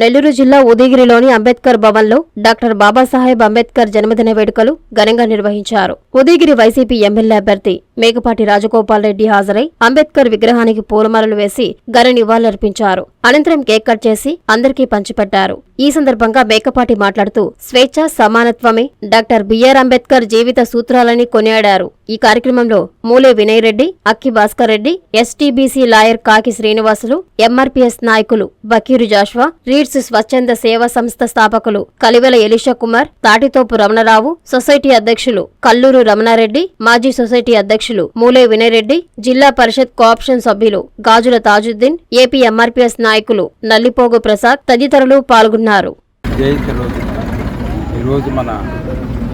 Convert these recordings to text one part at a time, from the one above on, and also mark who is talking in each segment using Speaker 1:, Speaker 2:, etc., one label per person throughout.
Speaker 1: నెల్లూరు జిల్లా ఉదయగిరిలోని అంబేద్కర్ భవన్లో డాక్టర్ బాబాసాహెబ్ అంబేద్కర్ జన్మదిన వేడుకలు ఘనంగా నిర్వహించారు. ఉదయగిరి వైసీపీ ఎమ్మెల్యే అభ్యర్థి మేకపాటి రాజగోపాల్ రెడ్డి హాజరై అంబేద్కర్ విగ్రహానికి పూలమాలలు వేసి ఘన నివాళులర్పించారు. అనంతరం కేక్ కట్ చేసి అందరికీ పంచిపెట్టారు. ఈ సందర్భంగా మేకపాటి మాట్లాడుతూ స్వేచ్ఛ సమానత్వమే డాక్టర్ బిఆర్ అంబేద్కర్ జీవిత సూత్రాలని కొనియాడారు. ఈ కార్యక్రమంలో మూలే వినయ్ రెడ్డి అక్కి భాస్కర్ రెడ్డి ఎస్టీబీసీ లాయర్ కాకి శ్రీనివాసులు ఎంఆర్పీఎస్ నాయకులు బకీరు జాష్వా రీడ్స్ స్వచ్ఛంద సేవా సంస్థ స్థాపకులు కలివెల ఎలిషా కుమార్ తాటితోపు రమణరావు సొసైటీ అధ్యక్షులు కల్లూరు రమణారెడ్డి మాజీ సొసైటీ అధ్యక్షులు మూలే వినయ్ రెడ్డి జిల్లా పరిషత్ కోఆప్షన్ సభ్యులు గాజుల తాజుద్దీన్ ఏపీ ఎంఆర్పీఎస్ నాయకులు నాయకులు నల్లిపోగు ప్రసాద్ తదితరులు పాల్గొన్నారు.
Speaker 2: రోజు ఈరోజు మన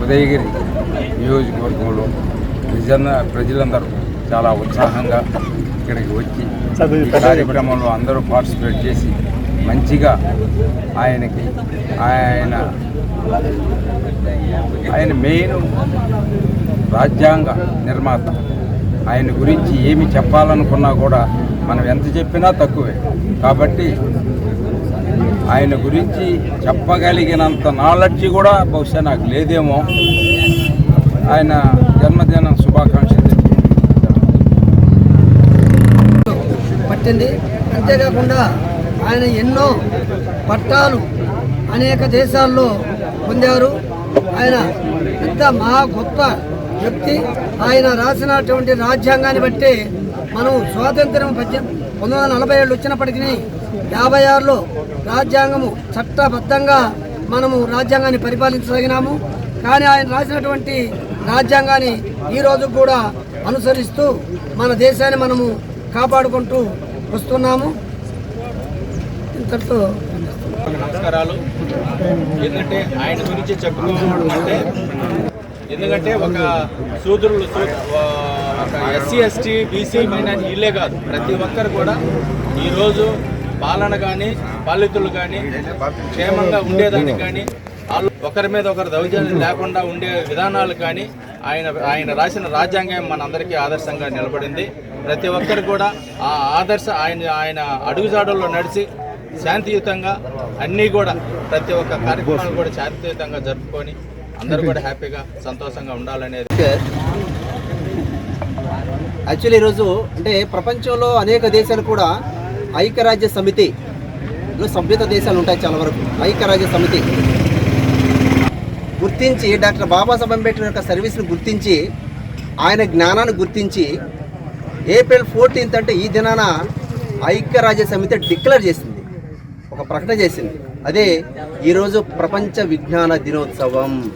Speaker 2: ఉదయగిరి నియోజకవర్గంలో నిజంగా ప్రజలందరూ చాలా ఉత్సాహంగా ఇక్కడికి వచ్చి ఈ కార్యక్రమంలో అందరూ పార్టిసిపేట్ చేసి మంచిగా ఆయనకి ఆయన ఆయన మెయిన్ రాజ్యాంగ నిర్మాత. ఆయన గురించి ఏమి చెప్పాలనుకున్నా కూడా మనం ఎంత చెప్పినా తక్కువే. కాబట్టి ఆయన గురించి చెప్పగలిగినంత నాలెడ్జ్ కూడా బహుశా నాకు లేదేమో. ఆయన జన్మదిన శుభాకాంక్షలు
Speaker 3: పట్టింది. అంతేకాకుండా ఆయన ఎన్నో పట్టాలు అనేక దేశాల్లో పొందారు. ఆయన పెద్ద మహా గొప్ప వ్యక్తి. ఆయన రాసినటువంటి రాజ్యాంగాన్ని బట్టి మనం స్వాతంత్రం పద్దెనిమిది పంతొమ్మిది వందల నలభై ఏళ్ళు వచ్చినప్పటికీ యాభై ఆరులో రాజ్యాంగము చట్టబద్ధంగా మనము రాజ్యాంగాన్ని పరిపాలించగలిగినాము కానీ ఆయన రాసినటువంటి రాజ్యాంగాన్ని ఈ రోజు కూడా అనుసరిస్తూ మన దేశాన్ని మనము కాపాడుకుంటూ వస్తున్నాము. ఇంతటితో
Speaker 4: నమస్కారాలు. ఎందుకంటే ఆయన గురించి చెప్పుకోవాలంటే ఎందుకంటే ఒక సూదురులు ఎస్సీ ఎస్టీ బీసీ మైనార్టీ ఇల్లే కాదు. ప్రతి ఒక్కరు కూడా ఈరోజు పాలన కానీ పాలితులు కానీ క్షేమంగా ఉండేదానికి కానీ వాళ్ళు ఒకరి మీద ఒకరు దౌర్జన్యం లేకుండా ఉండే విధానాలు కానీ ఆయన ఆయన రాసిన రాజ్యాంగం మనందరికీ ఆదర్శంగా నిలబడింది. ప్రతి ఒక్కరు కూడా ఆ ఆదర్శ ఆయన ఆయన అడుగుజాడల్లో నడిచి శాంతియుతంగా అన్నీ కూడా ప్రతి ఒక్క కార్యక్రమాలు కూడా శాంతియుతంగా జరుపుకొని అందరూ కూడా హ్యాపీగా సంతోషంగా ఉండాలనేది.
Speaker 5: యాక్చువల్లీ ఈరోజు అంటే ప్రపంచంలో అనేక దేశాలు కూడా ఐక్యరాజ్య సమితిలో సభ్యత దేశాలు ఉంటాయి చాలా వరకు. ఐక్యరాజ్య సమితి. గుర్తించి డాక్టర్ బాబాసాహెబ్ అంబేద్కర్ యొక్క సర్వీస్ను గుర్తించి ఆయన జ్ఞానాన్ని గుర్తించి ఏప్రిల్ ఫోర్టీన్త్ అంటే ఈ దినాన ఐక్యరాజ్య సమితి డిక్లేర్ చేసింది. ఒక ప్రకటన చేసింది. అదే ఈరోజు ప్రపంచ విజ్ఞాన దినోత్సవం.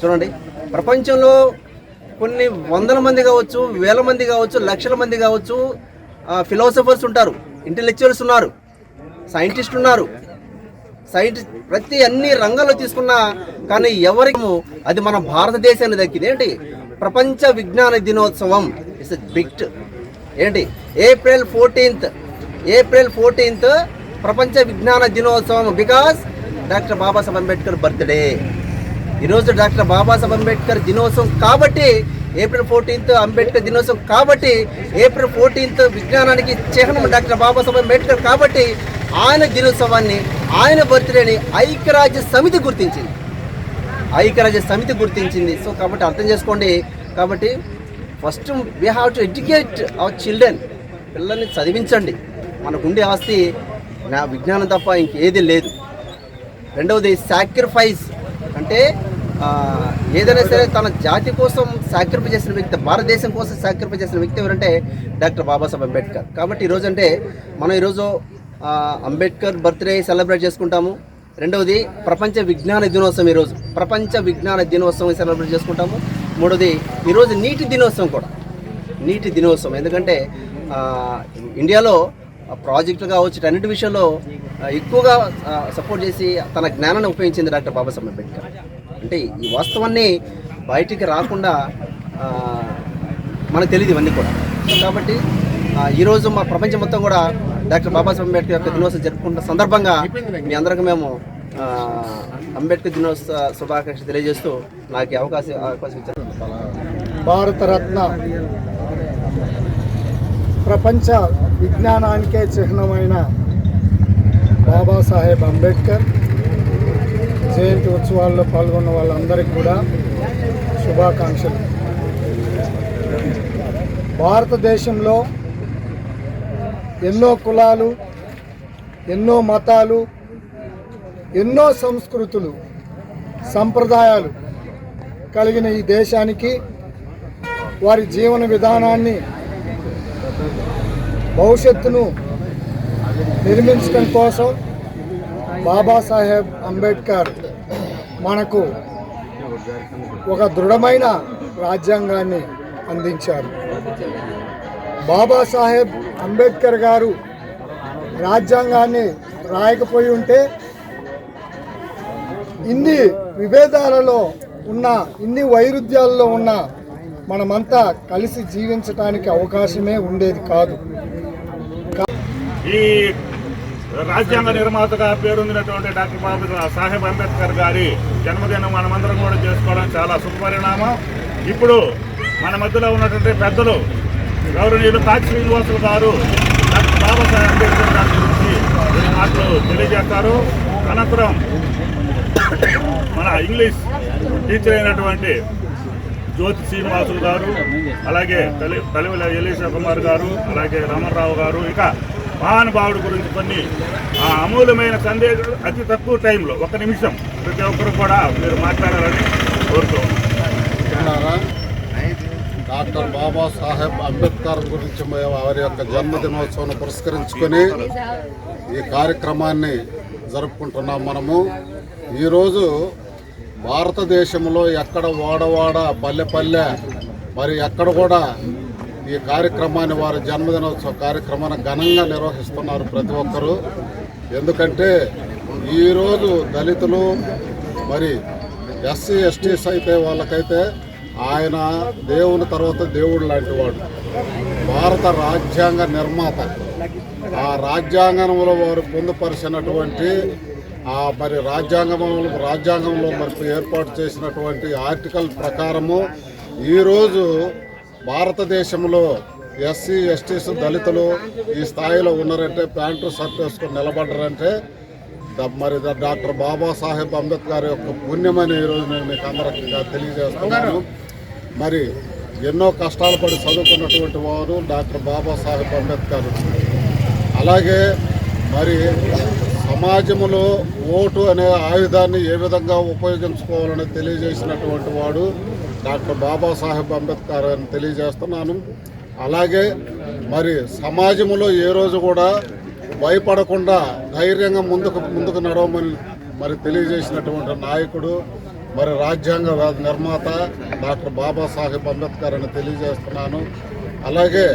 Speaker 5: చూడండి. ప్రపంచంలో కొన్ని వందల మంది కావచ్చు వేల మంది కావచ్చు లక్షల మంది కావచ్చు ఫిలాసఫర్స్ ఉంటారు ఇంటెలెక్చువల్స్ ఉన్నారు సైంటిస్ట్ ఉన్నారు. సైంటిస్ట్ ప్రతి అన్ని రంగాల్లో తీసుకున్నా కానీ ఎవరికి అది మన భారతదేశాన్ని దక్కింది. ఏంటి? ప్రపంచ విజ్ఞాన దినోత్సవం ఇట్స్ బిగ్ ఏంటి? ఏప్రిల్ ఫోర్టీన్త్ ఏప్రిల్ ఫోర్టీన్త్ ప్రపంచ విజ్ఞాన దినోత్సవం because doctor Babasaheb Ambedkar birthday ఈరోజు డాక్టర్ బాబాసాహెబ్ అంబేద్కర్ దినోత్సవం కాబట్టి ఏప్రిల్ ఫోర్టీన్త్ అంబేద్కర్ దినోత్సవం కాబట్టి ఏప్రిల్ ఫోర్టీన్త్ విజ్ఞానానికి చిహ్నం డాక్టర్ బాబాసాహెబ్ అంబేద్కర్ కాబట్టి ఆయన దినోత్సవాన్ని ఆయన బర్త్డేని ఐక్యరాజ్య సమితి గుర్తించింది. ఐక్యరాజ్య సమితి గుర్తించింది. సో కాబట్టి అర్థం చేసుకోండి. కాబట్టి first we have to educate our children పిల్లల్ని చదివించండి. మనకుండే ఆస్తి నా విజ్ఞానం తప్ప ఇంకేది లేదు. రెండవది సాక్రిఫైస్ అంటే ఏదైనా సరే తన జాతి కోసం సాక్రిఫై చేసిన వ్యక్తి భారతదేశం కోసం సాక్రిఫై చేసిన వ్యక్తి ఎవరంటే డాక్టర్ బాబాసాహెబ్ అంబేద్కర్. కాబట్టి ఈరోజు అంటే మనం ఈరోజు అంబేద్కర్ బర్త్డే సెలబ్రేట్ చేసుకుంటాము. రెండవది ప్రపంచ విజ్ఞాన దినోత్సవం ఈరోజు ప్రపంచ విజ్ఞాన దినోత్సవం సెలబ్రేట్ చేసుకుంటాము. మూడవది ఈరోజు నీటి దినోత్సవం కూడా. నీటి దినోత్సవం. ఎందుకంటే ఇండియాలో ప్రాజెక్టులు కావచ్చు అన్నిటి విషయంలో ఎక్కువగా సపోర్ట్ చేసి తన జ్ఞానాన్ని ఉపయోగించింది డాక్టర్ బాబాసాహెబ్ అంబేద్కర్. అంటే ఈ వాస్తవాన్ని బయటికి రాకుండా మనకు తెలియదు ఇవన్నీ కూడా. కాబట్టి ఈరోజు మా ప్రపంచం మొత్తం కూడా డాక్టర్ బాబాసాహెబ్ అంబేద్కర్ యొక్క దినోత్సవం జరుపుకుంటున్న సందర్భంగా మీ అందరికీ మేము అంబేద్కర్ దినోత్సవ శుభాకాంక్షలు తెలియజేస్తూ నాకు అవకాశం అవకాశం ఇచ్చారు.
Speaker 6: భారతరత్న ప్రపంచ విజ్ఞానానికే చిహ్నమైన బాబాసాహెబ్ అంబేద్కర్. జయంతి ఉత్సవాల్లో పాల్గొన్న వాళ్ళందరికీ కూడా శుభాకాంక్షలు. భారతదేశంలో ఎన్నో కులాలు ఎన్నో మతాలు ఎన్నో సంస్కృతులు సంప్రదాయాలు కలిగిన ఈ దేశానికి వారి జీవన విధానాన్ని భవిష్యత్తును నిర్మించడం కోసం బాబాసాహెబ్ అంబేద్కర్ మనకు ఒక దృఢమైన రాజ్యాంగాన్ని అందించారు. బాబాసాహెబ్ అంబేద్కర్ గారు రాజ్యాంగాన్ని రాయకపోయి ఉంటే ఇన్ని విభేదాలలో ఉన్న ఇన్ని వైరుధ్యాలలో ఉన్న మనమంతా కలిసి జీవించడానికి అవకాశమే ఉండేది కాదు.
Speaker 7: ఈ రాజ్యాంగ నిర్మాతగా పేరొందినటువంటి డాక్టర్ బాబా సాహెబ్ అంబేద్కర్ గారి జన్మదినం మనమందరం కూడా చేసుకోవడం చాలా శుభపరిణామం ఇప్పుడు మన మధ్యలో ఉన్నటువంటి పెద్దలు గౌరవనీయులు కాచి శ్రీనివాసులు గారు డాక్టర్ బాబాసాహెబ్ అంబేద్కర్ గారి గురించి కొన్ని మాటలు తెలియజేస్తారు. అనంతరం మన ఇంగ్లీష్ టీచర్ అయినటువంటి జ్యోతి శ్రీనివాసులు గారు అలాగే తలి తలివల ఎలీషా కుమార్ గారు అలాగే రామారావు గారు ఇక మహానుభావుడు గురించి కొన్ని ఆ, అమూల్యమైన సందేశాలు అతి తక్కువ టైంలో ఒక నిమిషం ప్రతి ఒక్కరు కూడా మీరు మాట్లాడాలని కోరుతూ
Speaker 6: డాక్టర్ బాబాసాహెబ్ అంబేద్కర్ గురించి మేము వారి యొక్క జన్మదినోత్సవం పురస్కరించుకొని ఈ కార్యక్రమాన్ని జరుపుకుంటున్నాం మనము. ఈరోజు భారతదేశంలో ఎక్కడ వాడవాడ పల్లె పల్లె మరి ఎక్కడ కూడా ఈ కార్యక్రమాన్ని వారి జన్మదినోత్సవ కార్యక్రమాన్ని ఘనంగా నిర్వహిస్తున్నారు ప్రతి ఒక్కరూ. ఎందుకంటే ఈరోజు దళితులు మరి ఎస్సీ ఎస్టీస్ అయితే వాళ్ళకైతే ఆయన దేవుని తర్వాత దేవుడు లాంటి వాడు. భారత రాజ్యాంగ నిర్మాత. ఆ రాజ్యాంగంలో వారు పొందుపరిచినటువంటి ఆ మరి రాజ్యాంగంలో రాజ్యాంగంలో మరి ఏర్పాటు చేసినటువంటి ఆర్టికల్ ప్రకారము ఈరోజు భారతదేశంలో ఎస్సీ ఎస్టీస్ దళితులు ఈ స్థాయిలో ఉన్నారంటే ప్యాంటు షర్ట్ వేసుకొని నిలబడ్డారంటే మరి డాక్టర్ బాబాసాహెబ్ అంబేద్కర్ యొక్క పుణ్యమని ఈరోజు నేను మీకు అందరికీ తెలియజేస్తున్నాను. మరి ఎన్నో కష్టాలు పడి చదువుకున్నటువంటి వారు డాక్టర్ బాబాసాహెబ్ అంబేద్కర్. అలాగే మరి సమాజంలో ఓటు అనే ఆయుధాన్ని ఏ విధంగా ఉపయోగించుకోవాలని తెలియజేసినటువంటి వాడు డాక్టర్ బాబాసాహెబ్ అంబేద్కర్ అని తెలియజేస్తున్నాను. అలాగే మరి సమాజంలో ఏ రోజు కూడా భయపడకుండా ధైర్యంగా ముందుకు ముందుకు నడవమని మరి తెలియజేసినటువంటి నాయకుడు మరి రాజ్యాంగ నిర్మాత డాక్టర్ బాబాసాహెబ్ అంబేద్కర్ అని తెలియజేస్తున్నాను. అలాగే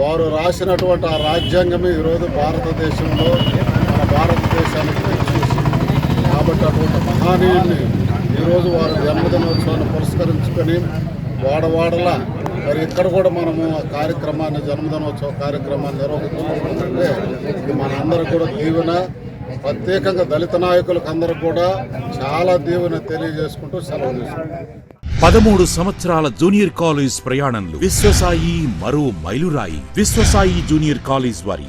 Speaker 6: వారు రాసినటువంటి ఆ రాజ్యాంగమే ఈరోజు భారతదేశంలో మన భారతదేశానికి కాబట్టి అటువంటి మహానీయుల్ని ఈరోజు వారి జన్మదినోత్సవాన్ని పురస్కరించుకొని వాడవాడల మరి ఇక్కడ కూడా మనము ఆ కార్యక్రమాన్ని జన్మదినోత్సవ కార్యక్రమాన్ని నిర్వహించుకుంటుంటే ఇది మనందరూ కూడా దీవెన. ప్రత్యేకంగా దళిత నాయకులకు అందరూ కూడా చాలా దీవెన తెలియజేసుకుంటూ సెలవు తీసుకుంటాం
Speaker 8: పదమూడు సంవత్సరాల జూనియర్ కాలేజ్ ప్రయాణంలో విశ్వసాయి మరో మైలురాయి. విశ్వసాయి జూనియర్ కాలేజ్ వారి